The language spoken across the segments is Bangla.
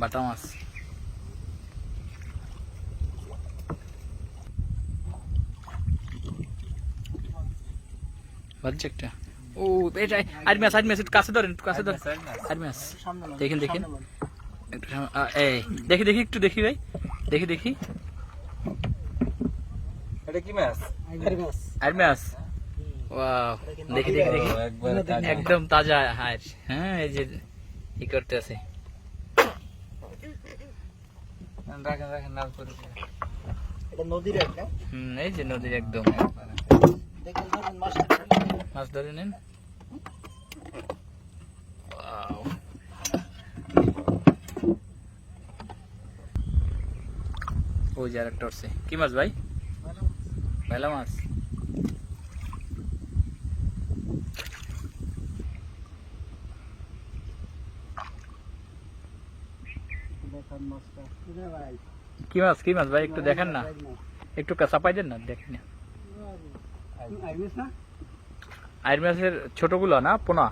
বাটা মাছ। বাজছে একটা। ও এটা আর মাছ আর মাছ একটু কাছে ধরেন কাছে ধরেন। আর মাছ। দেখেন দেখেন। একটু এই দেখি দেখি একটু দেখি ভাই। দেখি দেখি। এটা কি মাছ? আর মাছ। ওয়াও দেখি দেখি দেখি। একবার একদম তাজা। হার হ্যাঁ। এই যে ই করতে আছে। রাখেন রাখেন লাল করে এটা নদীর একটা হুম এই যে নদীর একদম। দেখুন ধরুন মাছ মাছ ধরে নেন। Wow. ওই যে আরেকটা উঠছে। কি মাছ ভাই? বেলা মাছ দেখান মাছটা বুঝলে ভাই কি মাছ কি মাছ? ভাই একটু দেখেন না। একটু চাপাই দেন না? দেখি না আইবিস আইর মাছের ছোটগুলো না পোনা?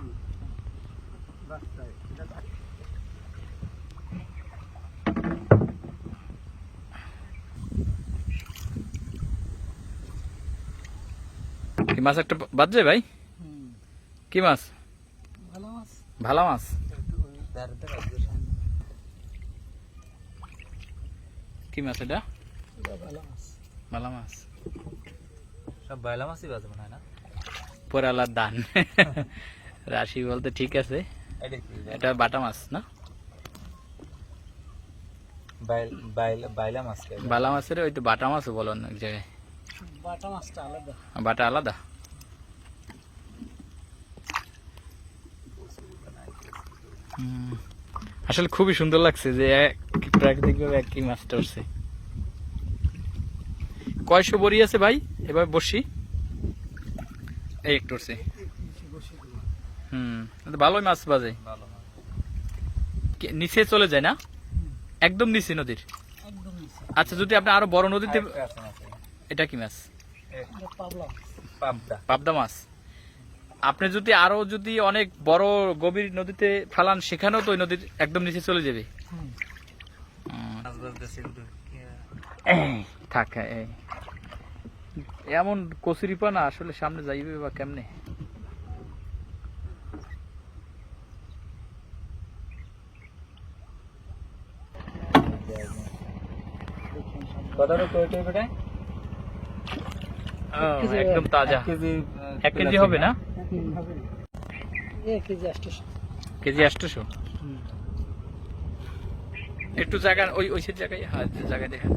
কি মাছ একটা বাজছে ভাই? কি মাছ? ভালো মাছ। ভালা মাছ ধারে ধারে আসবে সামনে। কি মাছ এটা? ভালো মাছ সব বাইলা মাছই বাজে মনে হয় না? পরে আলার দান রাশি বলতে ঠিক আছে। এটা বাটা মাছ না? বাইল বাইল বাইলা মাছ বালা মাছের ওই তো বাটা মাছও বলো অনেক জায়গায়। বাটা মাছটা আলাদা। বাটা আলাদা? আসলে খুবই সুন্দর লাগছে যে এক প্রাকৃতিক ভাবে একই মাছটা উঠছে কয়শো বড়ি আছে ভাই? এবার বসি। এই উঠছে। হুম ভালোই মাছ বাজে। মাছ নিচে চলে যায় না? একদম নিচে নদীর? আচ্ছা যদি আপনি আরও বড় নদীতে মাছ এটা কি মাছ? পাবদা। মাছ। আপনি যদি আরও যদি অনেক বড় গভীর নদীতে ফেলান সেখানেও তো ওই নদীর একদম নিচে চলে যাবে হুম হুম। মাছ বাজতেছে কিন্তু এই, থাক এই। এমন কচুরি পানা আসলে সামনে যাইবে বা কেমনে? একদম তাজা। এক কেজি হবে না? না। কেজি আটশোশো কেজি আটশোশো একটু জায়গা ওই ওই জায়গায় হ্যাঁ জায়গায় দেখেন।